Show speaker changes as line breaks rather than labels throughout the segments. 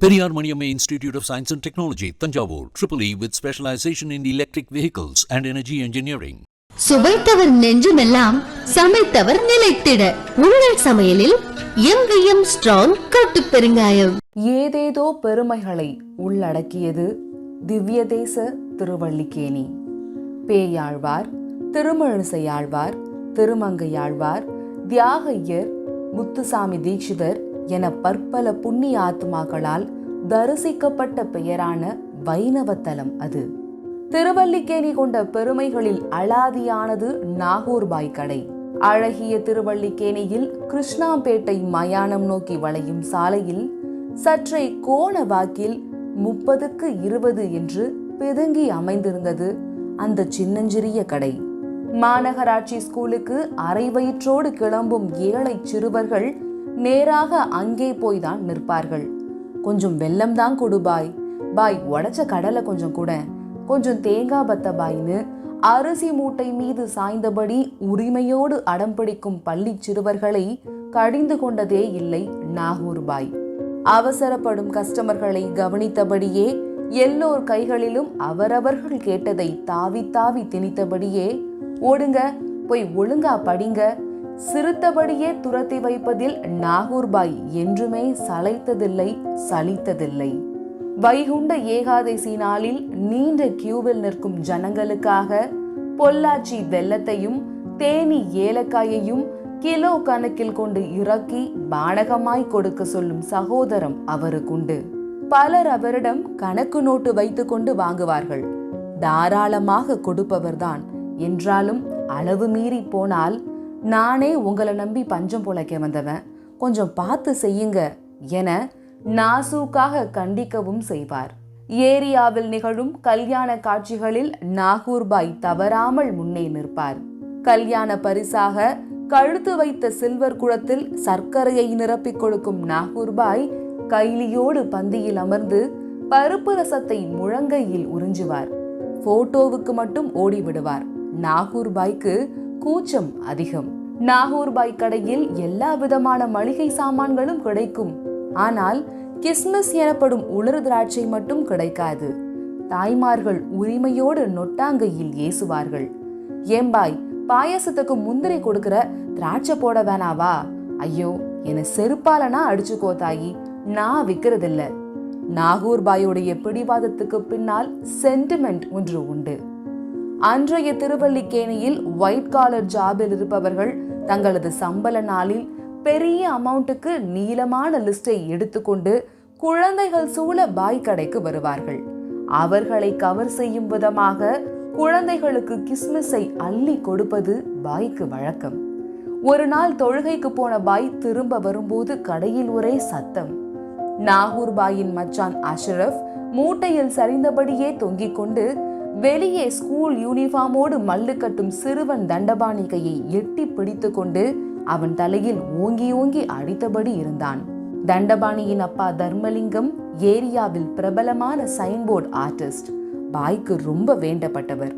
Periyar Maniamma Institute of Science and Technology, Tanjavur, Triple E with specialization in electric vehicles and energy engineering.
சுவைத்தவர் நெஞ்சுமெல்லாம் சமைத்தவர் நிலைத்திட. உங்கள் சமையலில் எங்கேயும் ஸ்ட்ராங் கட்டு பெருங்காயம்.
ஏதேதோ பெருமைகளை உள்ளடக்கியது திவ்ய தேச திருவள்ளிக்கேணி பேயாழ்வார் திருமழிசையாழ்வார் திருமங்கையாழ்வார் தியாகையர் முத்துசாமி தீட்சிதர் என பற்பல புண்ணிய ஆத்மாக்களால் தரிசிக்கப்பட்ட பெயரான வைணவத்தலம் அது. திருவல்லிக்கேணி கொண்ட பெருமைகளில் அலாதியானது நாகூர்பாய் கடை. அழகிய திருவல்லிக்கேணியில் கிருஷ்ணாம்பேட்டை மயானம் நோக்கி வளையும் சாலையில் சற்றே கோண வாக்கில் முப்பதுக்கு இருபது என்று பிதுங்கி அமைந்திருந்தது அந்த சின்னஞ்சிறிய கடை. மாநகராட்சி ஸ்கூலுக்கு அரை வயிற்றோடு கிளம்பும் ஏழை சிறுவர்கள் நேராக அங்கே போய்தான் நிற்பார்கள். கொஞ்சம் வெள்ளம் தான் கொடு பாய். பாய் உடச்ச கடலை கொஞ்சம் கூட. கொஞ்சம் தேங்காய் பத்த பாய்னு அரிசி மூட்டை மீது சாய்ந்தபடி உரிமையோடு அடம் பிடிக்கும் பள்ளி சிறுவர்களை கடிந்து கொண்டதே இல்லை நாகூர் பாய். அவசரப்படும் கஸ்டமர்களை கவனித்தபடியே எல்லோர் கைகளிலும் அவரவர்கள் கேட்டதை தாவி தாவி திணித்தபடியே ஓடுங்க போய் ஒழுங்கா படிங்க சிறுத்தபடியே துரத்தி வைப்பதில் நாகூர்பாய் என்றுமே சளைத்ததில்லை சலித்ததில்லை. வைகுண்ட ஏகாதசி நாளில் நீண்ட கியூவில் நிற்கும் ஜனங்களுக்காக பொள்ளாச்சி வெள்ளத்தையும் தேனி ஏலக்காயையும் கிலோ கணக்கில் கொண்டு இறக்கி பானகமாய் கொடுக்க சொல்லும் சகோதரம் அவருக்குண்டு பலர் அவரிடம் கணக்கு நோட்டு வைத்துக்கொண்டு வாங்குவார்கள். தாராளமாக கொடுப்பவர்தான். என்றாலும் அளவு மீறி போனால் நானே உங்களை நம்பி பஞ்சம் பொழைக்க வந்தவன். கொஞ்சம் பார்த்து செய்யுங்க என நாசூக்காக கண்டிக்கவும் செய்வார். ஏரியாவில் நிகழும் கல்யாண காட்சிகளில் நாகூர்பாய் தவறாமல் முன்னே நிற்பார். கல்யாண பரிசாக கழுத்து வைத்த சில்வர் குளத்தில் சர்க்கரையை நிரப்பிக் கொடுக்கும் நாகூர்பாய் கைலியோடு பந்தியில் அமர்ந்து பருப்பு ரசத்தை முழங்கையில் உறிஞ்சுவார். போட்டோவுக்கு மட்டும் ஓடிவிடுவார். நாகூர்பாய்க்கு கூச்சம் அதிகம். நாகூர்பாய் கடையில் எல்லா விதமான மளிகை சாமான்களும் கிடைக்கும். ஆனால் கிஸ்மிஸ் எனப்படும் உலர் திராட்சை மட்டும் கிடைக்காது. தாய்மார்கள் உரிமையோடு நொட்டாங்கையில் ஏசுவார்கள். ஏம்பாய் பாயாசத்துக்கு முந்திரி கொடுக்கிற திராட்சை போட வேணாவா? ஐயோ என செருப்பாலனா அடிச்சுக்கோ தாயி நான் விற்கிறதில்ல நாகூர்பாயுடைய பிடிவாதத்துக்கு பின்னால் சென்டிமெண்ட் ஒன்று உண்டு. அன்றைய திருவல்லிக்கேணியில் ஒயிட் காலர் ஜாபில் இருப்பவர்கள் தங்களது சம்பள நாளில் பெரிய அமௌண்ட்டுக்கு நீளமான லிஸ்டை எடுத்துக்கொண்டு குழந்தைகள் சூழ பாய் கடைக்கு வருவார்கள். அவர்களை கவர் செய்யும் விதமாக குழந்தைகளுக்கு கிஸ்மிஸை அள்ளி கொடுப்பது பாய்க்கு வழக்கம். ஒரு நாள் தொழுகைக்கு போன பாய் திரும்ப வரும்போது கடையில் ஒரே சத்தம். நாகூர் பாயின் மச்சான் அஷ்ரஃப் மூட்டையில் சரிந்தபடியே தொங்கிக் கொண்டு வெளியே ஸ்கூல் யூனிஃபார்மோடு மல்லு கட்டும் சிறுவன் தண்டபாணி கையை எட்டி பிடித்து கொண்டு அவன் தலையில் ஓங்கி ஓங்கி அடித்தபடி இருந்தான். தண்டபாணியின் அப்பா தர்மலிங்கம் ஏரியாவில் பிரபலமான சைன்போர்ட் ஆர்டிஸ்ட் பாய்க்கு ரொம்ப வேண்டப்பட்டவர்.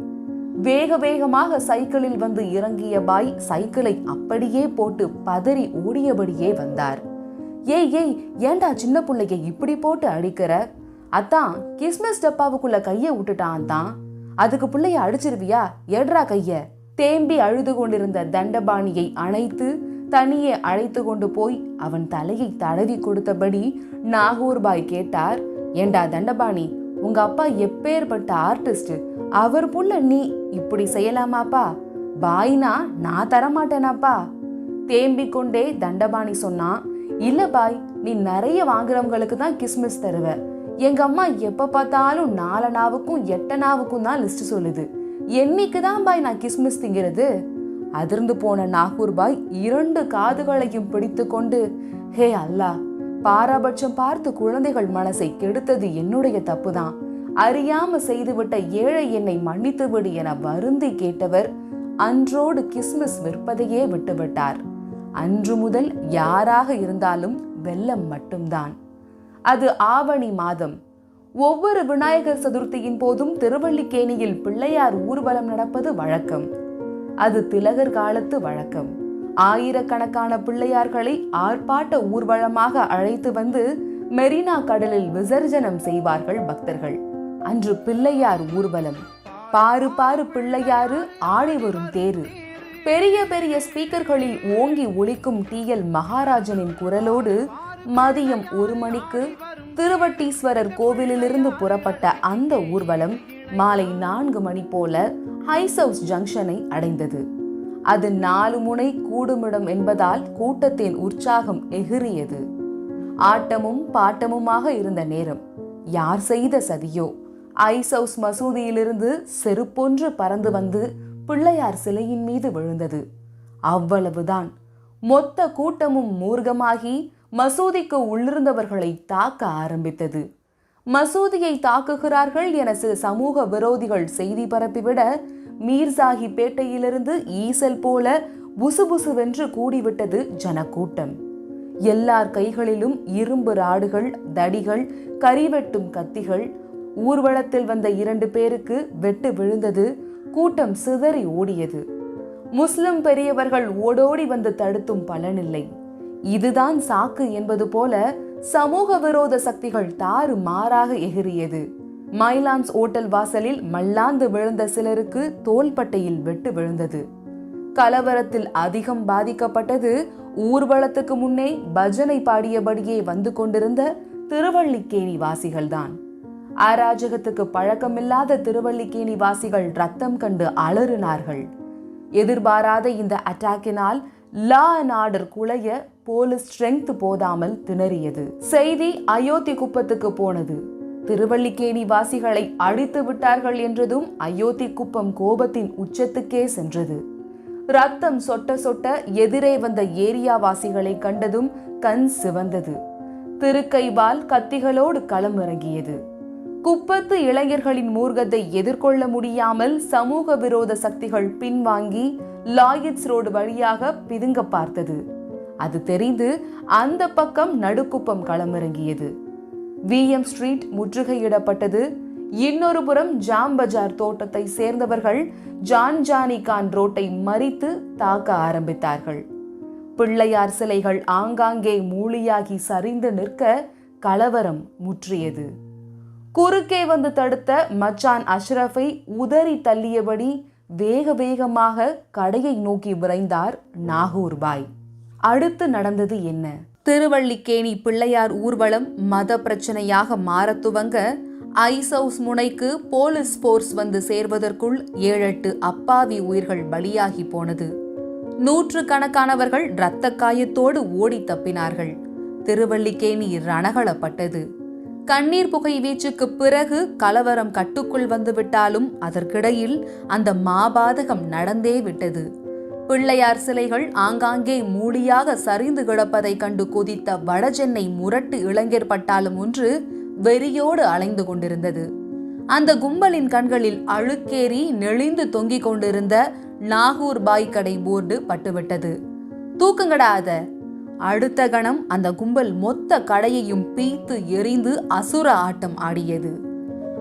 வேக வேகமாக சைக்கிளில் வந்து இறங்கிய பாய் சைக்கிளை அப்படியே போட்டு பதறி ஓடியபடியே வந்தார். ஏய் ஏய் ஏண்டா சின்ன பிள்ளைய இப்படி போட்டு அடிக்கிற? அத்தான் கிறிஸ்மஸ் டப்பாவுக்குள்ள கையை விட்டுட்டான் தான். அதுக்கு பிள்ளைய அடிச்சிருவியா? எடுறா கைய. தேம்பி அழுது கொண்டிருந்த தண்டபாணியை அணைத்து தனியே அழைத்து கொண்டு போய் அவன் தலையை தடவி கொடுத்தபடி நாகூர்பாய் கேட்டார் ஏண்டா தண்டபாணி உங்க அப்பா எப்பேற்பட்ட ஆர்டிஸ்ட் அவர் புள்ள நீ இப்படி செய்யலாமாப்பா? பாய்னா நான் தரமாட்டேனாப்பா? தேம்பிக் கொண்டே தண்டபாணி சொன்னான் இல்ல பாய் நீ நிறைய வாங்குறவங்களுக்கு தான் கிஸ்மிஸ் தருவ. எங்க அம்மா எப்ப பார்த்தாலும் நாலனாவுக்கும் எட்டனாவுக்கும் தான் லிஸ்ட் சொல்லுது. என்னைக்கு தான் பாய் நான் கிஸ்மிஸ் திங்கிறது? அதிர்ந்து போன நாகூர் பாய் இரண்டு காதுகளையும் பிடித்து கொண்டு ஹே அல்லா பாராபட்சம் பார்த்து குழந்தைகள் மனசை கெடுத்தது என்னுடைய தப்புதான் அறியாம செய்துவிட்ட ஏழை என்னை மன்னித்து விடு என வருந்தி கேட்டவர் அன்றோடு கிஸ்மிஸ் விற்பதையே விட்டுவிட்டார். அன்று முதல் யாராக இருந்தாலும் வெள்ளம் மட்டும்தான். அது ஆவணி மாதம். ஒவ்வொரு விநாயகர் சதுர்த்தியின் போதும் திருவள்ளிக்கேணியில் பிள்ளையார் ஊர்வலம் நடப்பது வழக்கம். அது திலகர் காலத்து வழக்கம். ஆயிரக்கணக்கான பிள்ளையார்களை ஆர்ப்பாட்ட ஊர்வலமாக அழைத்து வந்து மெரினா கடலில் விசர்ஜனம் செய்வார்கள் பக்தர்கள். அன்று பிள்ளையார் ஊர்வலம். பாரு பாரு பிள்ளையாறு ஆடி வரும் தேரு. பெரிய பெரிய ஸ்பீக்கர்களில் ஓங்கி ஒலிக்கும் டிஎல் மகாராஜனின் குரலோடு மதியம் ஒரு மணிக்கு திருவட்டீஸ்வரர் கோவிலிலிருந்து புறப்பட்ட அந்த ஊர்வலம் மாலை நான்கு மணி போல ஹைசவுஸ் ஜங்ஷனை அடைந்தது. அது நாலு முனை கூடுமிடம் என்பதால் கூட்டத்தின் உற்சாகம் எகிறியது. ஆட்டமும் பாட்டமுமாக இருந்த நேரம். யார் செய்த சதியோ? ஐஸ் ஹவுஸ் மசூதியிலிருந்து செருப்பொன்று பறந்து வந்து பிள்ளையார் சிலையின் மீது விழுந்தது. அவ்வளவுதான். மொத்த கூட்டமும் மூர்க்கமாகி மசூதிக்கு உள்ளிருந்தவர்களை தாக்க ஆரம்பித்தது. மசூதியை தாக்குகிறார்கள் என சில சமூக விரோதிகள் செய்தி பரப்பிவிட மீர்சாஹி பேட்டையிலிருந்து ஈசல் போல புசுபுசுவென்று கூடிவிட்டது ஜனக்கூட்டம். எல்லார் கைகளிலும் இரும்பு ராடுகள் தடிகள் கரிவெட்டும் கத்திகள் ஊர்வலத்தில் வந்த இரண்டு பேருக்கு வெட்டு விழுந்தது கூட்டம் சிதறி ஓடியது. முஸ்லிம் பெரியவர்கள் ஓடோடி வந்து தடுத்தும் பலனில்லை. இதுதான் சாக்கு என்பது போல சமூக விரோத சக்திகள் தாறு மாறாக எகிறியது. மைலான்ஸ் ஓட்டல் வாசலில் மல்லாந்து விழுந்த சிலருக்கு தோள்பட்டையில் வெட்டு விழுந்தது. கலவரத்தில் அதிகம் பாதிக்கப்பட்டது ஊர்வலத்துக்கு முன்னே பஜனை பாடியபடியே வந்து கொண்டிருந்த திருவள்ளிக்கேணி வாசிகள்தான். அராஜகத்துக்கு பழக்கமில்லாத திருவள்ளிக்கேணி வாசிகள் ரத்தம் கண்டு அலறினார்கள். எதிர்பாராத இந்த அட்டாக்கினால் லா அண்ட் ஆர்டர் குலைய போலீஸ் ஸ்ட்ரெங்க் போதாமல் திணறியது. செய்தி அயோத்தி குப்பத்துக்கு போனது. திருவள்ளிக்கேணி வாசிகளை அழித்து விட்டார்கள் என்றதும் அயோத்தி குப்பம் கோபத்தின் உச்சத்துக்கே சென்றது. ரத்தம் சொட்ட சொட்ட எதிரே வந்த ஏரியா வாசிகளை கண்டதும் கண் சிவந்தது. திருக்கைவால் கத்திகளோடு களமிறங்கியது. குப்பத்து இளைஞர்களின் மூர்க்கத்தை எதிர்கொள்ள முடியாமல் சமூக விரோத சக்திகள் பின்வாங்கி லாயிட்ஸ் ரோடு வழியாக பிதுங்க பார்த்தது. அது தெரிந்து அந்த பக்கம் நடுக்குப்பம் களமிறங்கியது. விஎம் ஸ்ட்ரீட் முற்றுகையிடப்பட்டது. இன்னொரு புறம் ஜாம் பஜார் தோட்டத்தை சேர்ந்தவர்கள் ஜான் ஜானி கான் ரோட்டை மறித்து தாக்க ஆரம்பித்தார்கள். பிள்ளையார் சிலைகள் ஆங்காங்கே மூலியாகி சரிந்து நிற்க கலவரம் முற்றியது. குறுக்கே வந்து தடுத்த மச்சான் அஷ்ரஃபை உதறி தள்ளியபடி வேக வேகமாக கடையை நோக்கி விரைந்தார் நாகூர் பாய் அடுத்து நடந்தது என்ன? திருவள்ளிக்கேணி பிள்ளையார் ஊர்வலம் மத பிரச்சனையாக மாறத் துவங்க ஐஸ் ஹவுஸ் முனைக்கு போலீஸ் போர்ஸ் வந்து சேர்வதற்குள் ஏழெட்டு அப்பாவி உயிர்கள் பலியாகி போனது. நூற்று கணக்கானவர்கள் இரத்த காயத்தோடு ஓடி தப்பினார்கள். திருவள்ளிக்கேணி ரணகளப்பட்டது கண்ணீர் புகை வீச்சுக்கு பிறகு கலவரம் கட்டுக்குள் வந்துவிட்டாலும் அதற்கிடையில் அந்த மாபாதகம் நடந்தே விட்டது. பிள்ளையார் சிலைகள் ஆங்காங்கே மூடியாக சரிந்து கிடப்பதை கண்டு கொதித்த வடசென்னை முரட்டு இளைஞர் பட்டாளம் ஒன்று வெறியோடு அலைந்து கொண்டிருந்தது. அந்த கும்பலின் கண்களில் அழுக்கேறி நெளிந்து தொங்கிக் கொண்டிருந்த நாகூர் பாய் கடை போர்டு பட்டுவிட்டது. தூக்குங்கடா அடுத்த கணம் அந்த கும்பல் மொத்த கடையையும் பீத்து எரிந்து அசுர ஆட்டம் ஆடியது.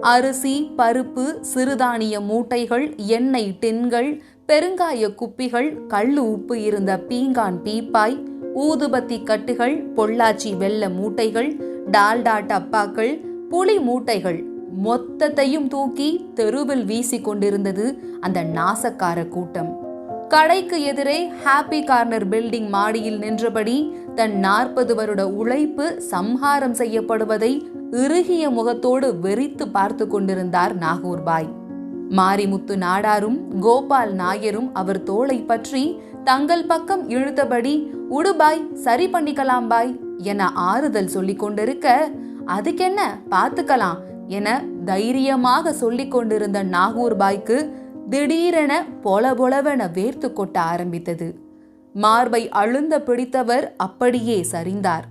அரிசி பருப்பு சிறுதானிய மூட்டைகள் எண்ணெய் டின்கள் பெருங்காய குப்பிகள் கள்ளு உப்பு இருந்த பீங்கான் பீப்பாய் ஊதுபத்தி கட்டுகள் பொள்ளாச்சி வெள்ள மூட்டைகள் டால்டா டப்பாக்கள் புளி மூட்டைகள் மொத்தத்தையும் தூக்கி தெருவில் வீசி கொண்டிருந்தது அந்த நாசக்கார கூட்டம். கடைக்கு எதிரே ஹாப்பி கார்னர் பில்டிங் மாடியில் நின்றபடி தன் நாற்பது வருட உழைப்பு சம்ஹாரம் செய்யப்படுவதை இறுகிய முகத்தோடு வெறித்து பார்த்து கொண்டிருந்தார் நாகூர் பாய் மாரிமுத்து நாடாரும் கோபால் நாயரும் அவர் தோளை பற்றி தங்கள் பக்கம் இழுத்தபடி உடுபாய் சரி பண்ணிக்கலாம் பாய் என ஆறுதல் சொல்லிக் கொண்டிருக்க அதுக்கென்ன? பார்த்துக்கலாம் என தைரியமாக சொல்லிக் கொண்டிருந்த நாகூர் பாய்க்கு திடீரென பொல பொலவென வேர்த்து கொட்ட ஆரம்பித்தது. மார்பை அழுந்த பிடித்தவர் அப்படியே சரிந்தார்.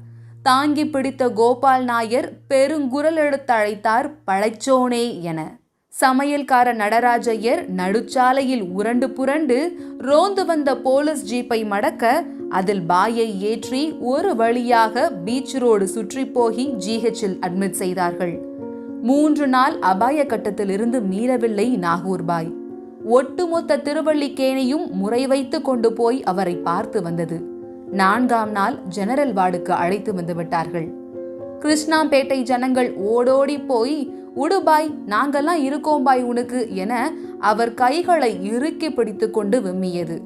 தாங்கி பிடித்த கோபால் நாயர் பெருங்குரல் எடுத்து அழைத்தார் பழைச்சோனே என. சமையல்கார நடராஜையர் நடுச்சாலையில் உரண்டு புரண்டு ரோந்து வந்த போலீஸ் ஜீப்பை மடக்க அதில் பாயை ஏற்றி ஒரு வழியாக பீச் ரோடு சுற்றி போகி ஜிஹெச்சில் அட்மிட் செய்தார்கள். மூன்று நாள் அபாய கட்டத்திலிருந்து மீறவில்லை நாகூர் பாய். ஒட்டுமொத்த திருவள்ளிக்கேணியும் முறை வைத்து கொண்டு போய் அவரை பார்த்து வந்தது. நான்காம் நாள் ஜெனரல் வார்டுக்கு அழைத்து வந்து விட்டார்கள். கிருஷ்ணாம்பேட்டை ஜனங்கள் ஓடோடி போய் உடு பாய் நாங்கெல்லாம் இருக்கோம் பாய் உனக்கு என அவர் கைகளை இறுக்கி பிடித்து கொண்டு விம்மியது.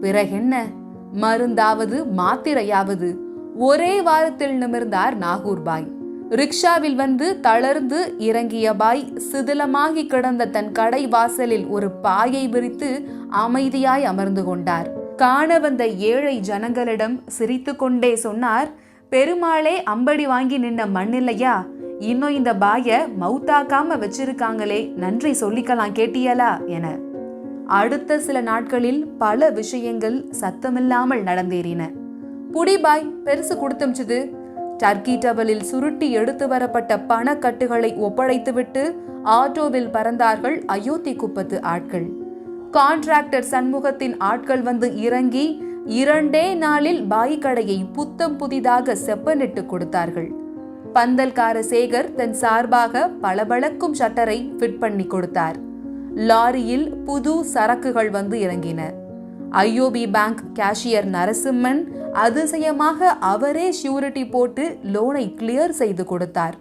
பிறகென்ன மருந்தாவது மாத்திரையாவது. ஒரே வாரத்தில் நிமிர்ந்தார் நாகூர் பாய். ரிக்ஷாவில் வந்து தளர்ந்து இறங்கிய பாய் சிதிலமாகி கிடந்த தன் கடை வாசலில் ஒரு பாயை விரித்து அமைதியாய் அமர்ந்து கொண்டார். காண வந்த ஏழை ஜனங்களிடம் சிரித்துக்கொண்டே சொன்னார் பெருமாளே அம்படி வாங்கி நின்ன மண்ணில்லையா? இன்னும் இந்த பாய மவுத்தாக்காம வச்சிருக்காங்களே நன்றி சொல்லிக்கலாம் கேட்டியலா என. அடுத்த சில நாட்களில் பல விஷயங்கள் சத்தமில்லாமல் நடந்தேறின. புடிபாய் பெருசு கொடுத்தும்ச்சுது. டர்க்கி டவலில் சுருட்டி எடுத்து வரப்பட்ட பணக்கட்டுகளை ஒப்படைத்துவிட்டு ஆட்டோவில் பறந்தார்கள் அயோத்தி குப்பத்து ஆட்கள். கான்ட்ராக்டர் சண்முகத்தின் ஆட்கள் வந்து இறங்கி இரண்டே நாளில் பாய் கடையை புத்தம் புதிதாக செப்பனிட்டு கொடுத்தார்கள். பந்தல்கார சேகர் தன் சார்பாக பளபளக்கும் ஷட்டரை ஃபிட் பண்ணி கொடுத்தார். லாரியில் புது சரக்குகள் வந்து இறங்கின. ஐஓபி பேங்க் கேஷியர் நரசிம்மன் அதிசயமாக அவரே ஷூரிட்டி போட்டு லோனை கிளியர் செய்து கொடுத்தார்.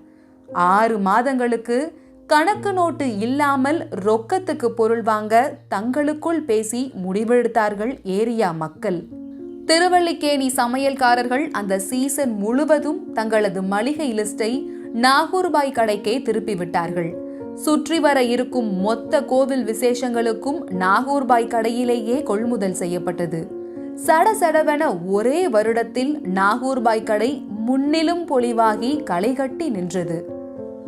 ஆறு மாதங்களுக்கு கணக்கு நோட்டு இல்லாமல் ரொக்கத்துக்கு பொருள் வாங்க தங்களுக்குள் பேசி முடிவெடுத்தார்கள் ஏரியா மக்கள். திருவள்ளிக்கேணி சமையல்காரர்கள் அந்த சீசன் முழுவதும் தங்களது மளிகை லிஸ்டை நாகூர்பாய் கடைக்கே திருப்பிவிட்டார்கள். சுற்றி வர இருக்கும் மொத்த கோவில் விசேஷங்களுக்கும் நாகூர்பாய் கடையிலேயே கொள்முதல் செய்யப்பட்டது. சட சடவென ஒரே வருடத்தில் நாகூர்பாய் கடை முன்னிலும் பொலிவாகி களைகட்டி நின்றது.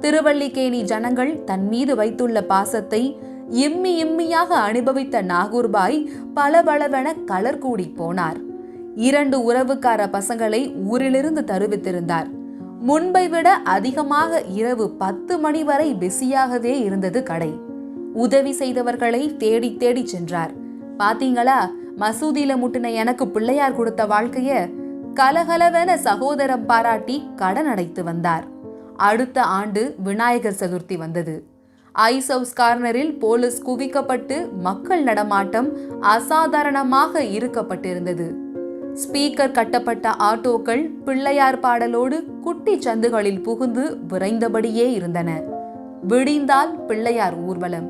திருவள்ளிக்கேணி ஜனங்கள் தன் மீது வைத்துள்ள பாசத்தை இம்மி இம்மியாக அனுபவித்த நாகூர்பாய் பளபளவென கலர் கூடி போனார். இரண்டு உறவுக்கார பசங்களை ஊரிலிருந்து தருவித்திருந்தார். முன்பை விட அதிகமாக இரவு பத்து மணி வரை பிஸியாகவே இருந்தது கடை. உதவி செய்தவர்களை தேடி தேடி சென்றார். பாத்தீங்களா மசூதியில முட்டின எனக்கு பிள்ளையார் கொடுத்த வாழ்க்கைய கலகலவென சகோதரம் பாராட்டி கடன் அடைத்து வந்தார். அடுத்த ஆண்டு விநாயகர் சதுர்த்தி வந்தது. ஐஸ் ஹவுஸ் கார்னரில் போலீஸ் குவிக்கப்பட்டு மக்கள் நடமாட்டம் அசாதாரணமாக இருக்கப்பட்டிருந்தது. ஸ்பீக்கர் கட்டப்பட்ட ஆட்டோக்கள் பிள்ளையார் பாடலோடு குட்டி சந்துகளில் புகுந்து விரைந்தபடியே இருந்தன. விடிந்தால் பிள்ளையார் ஊர்வலம்.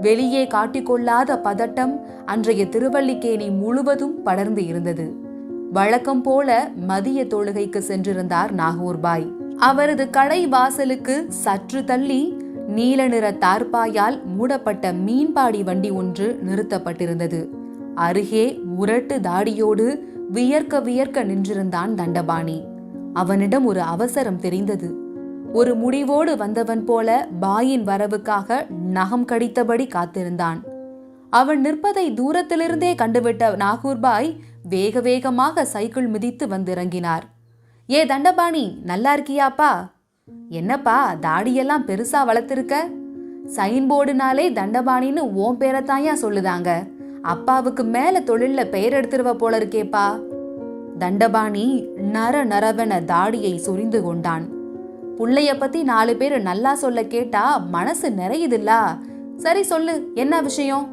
வெளியே காட்டிக்கொள்ளாத பதட்டம் அன்றைய திருவல்லிக்கேணி முழுவதும் படர்ந்து இருந்தது. வழக்கம் போல மதிய தொழுகைக்கு சென்றிருந்தார் நாகூர்பாய். அவரது கடை வாசலுக்கு சற்று தள்ளி நீல நிற தார்பாயால் மூடப்பட்ட மீன்பாடி வண்டி ஒன்று நிறுத்தப்பட்டிருந்தது. அருகே முரட்டு தாடியோடு வியர்க்க வியர்க்க நின்றிருந்தான் தண்டபாணி. அவனிடம் ஒரு அவசரம் தெரிந்தது. ஒரு முடிவோடு வந்தவன் போல பாயின் வரவுக்காக நகம் கடித்தபடி காத்திருந்தான். அவன் நிற்பதை தூரத்திலிருந்தே கண்டுவிட்ட நாகூர்பாய் வேக வேகமாக சைக்கிள் மிதித்து வந்திறங்கினார். ஏ தண்டபாணி நல்லா இருக்கியாப்பா? என்னப்பா தாடியெல்லாம் பெருசா வளர்த்திருக்க? Sign போர்டுனாலே தண்டபாணின்னு own பேரத்தாயா சொல்லுதாங்க. அப்பாவுக்கு மேல தொழில்ல பெயர் எடுத்துருவ போல இருக்கேப்பா. தண்டபாணி நர நரவென தாடியை சொரிந்து கொண்டான். புள்ளைய பத்தி நாலு பேர் நல்லா சொல்ல கேட்டா மனசு நிறையுதுல்லா. சரி சொல்லு என்ன விஷயம்?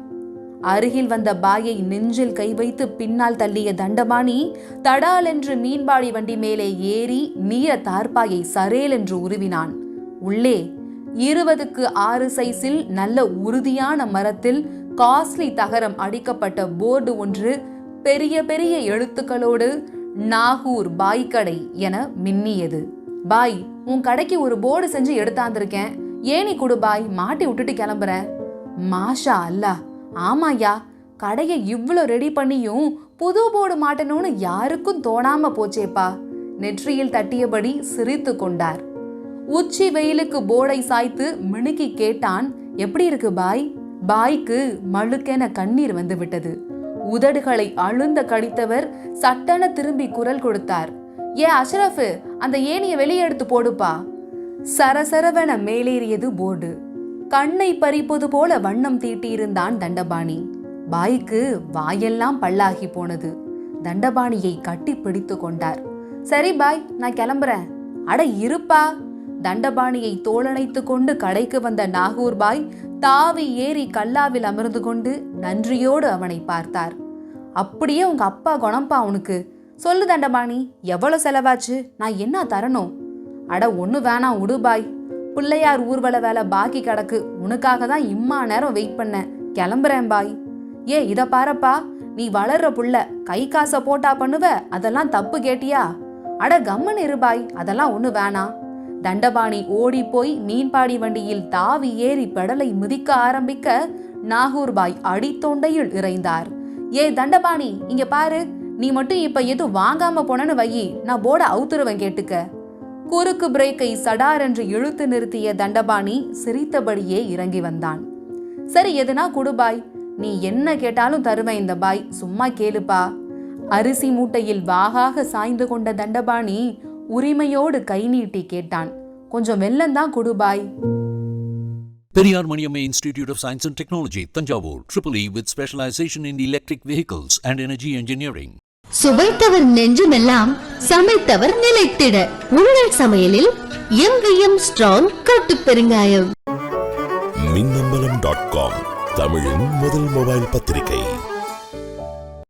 அருகில் வந்த பாயை நெஞ்சில் கை வைத்து பின்னால் தள்ளிய தண்டபாணி தடால் என்று மீன்பாடி வண்டி மேலே ஏறி நீர தார்பாயை சரேல் என்று உருவினான். உள்ளே இருபதுக்கு ஆறு சைஸில் நல்ல உறுதியான மரத்தில் காஸ்ட்லி தகரம் அடிக்கப்பட்ட போர்டு ஒன்று பெரிய பெரிய எழுத்துக்களோடு நாகூர் பாய் கடை என மின்னியது. பாய் உன் கடைக்கு ஒரு போர்டு செஞ்சு எடுத்தாந்திருக்கேன். ஏனி கொடு பாய் மாட்டி விட்டுட்டு கிளம்புறேன் மாஷா அல்லா. ஆமாயா கடையை இவ்வளோ ரெடி பண்ணியும் புது போர்டு மாட்டணும்னு யாருக்கும் தோணாம போச்சேப்பா. நெற்றியில் தட்டியபடி சிரித்து கொண்டார். உச்சி வெயிலுக்கு போர்டை சாய்த்து மினுக்கி கேட்டான் எப்படி இருக்கு பாய்? பாய்க்கு மழுக்கென கண்ணீர் வந்து விட்டது உதடுகளை அழுந்த கடித்தவர் சட்டென திரும்பி குரல் கொடுத்தார். ஏ அஷ்ரஃபு அந்த ஏணிய வெளியே எடுத்து போடுப்பா. சரசரவென மேலேறியது போர்டு. கண்ணை பறிப்பது போல வண்ணம் தீட்டியிருந்தான் தண்டபாணி. பாய்க்கு வாயெல்லாம் பல்லாகி போனது. தண்டபாணியை கட்டி பிடித்து கொண்டார். சரி பாய் நான் கிளம்புறேன். அட இருப்பா. தண்டபாணியை தோலணைத்துக் கொண்டு கடைக்கு வந்த நாகூர் பாய் தாவி ஏறி கல்லாவில் அமர்ந்து கொண்டு நன்றியோடு அவனை பார்த்தார். அப்படியே உங்க அப்பா குணம்பா உனக்கு. சொல்லு தண்டபாணி எவ்வளவு செலவாச்சு? நான் என்ன தரணும்? அட ஒண்ணு வேணாம் உடு பாய். பிள்ளையார் ஊர்வல வேலை பாக்கி கிடக்கு. உனக்காக தான் இம்மா நேரம் வெயிட் பண்ணேன் கிளம்புறேன் பாய். ஏ இத பாரப்பா. நீ வளர்ற புள்ள. கை காசை போட்டா பண்ணுவ. அதெல்லாம் தப்பு கேட்டியா? அட கம்மன் இருபாய் அதெல்லாம் ஒண்ணு வேணாம். தண்டபாணி ஓடிப்போய் மீன்பாடி வண்டியில் தாவி ஏறி பெடலை மிதிக்க ஆரம்பிக்க நாகூர் பாய் அடித்தொண்டையில் இறைந்தார். ஏ தண்டபாணி இங்க பாரு. நீ மட்டும் இப்ப எதுவும் வாங்காம போனன்னு வையி. நான் போர்டை அவுத்துருவேன் கேட்டுக்க. குறுக்கு பிரேக்கை சடார் என்று இழுத்து நிறுத்திய தண்டபாணி சிரித்தபடியே இறங்கி வந்தான். சரி எதுனா குடு பாய். நீ என்ன கேட்டாலும் தருவேன் இந்த பாய். சும்மா கேளுப்பா. அரிசி மூட்டையில் வாகாக சாய்ந்து கொண்ட தண்டபாணி உரிமையோடு கை நீட்டி கேட்டான் கொஞ்சம் வெள்ளந்தான் குடு பாய்
Periyar Maniamma Institute of Science and Technology, Tanjavur, Triple E with specialization in electric vehicles and energy engineering.
சுவைத்தவர் நெஞ்சுமெல்லாம் சமைத்தவர் நிலைத்திட உங்கள் சமையலில் எங்கேயும் ஸ்ட்ராங் கட்டு பெருங்காயம்
மின்னம்பலம் டாட் காம் தமிழின் முதல் மொபைல் பத்திரிகை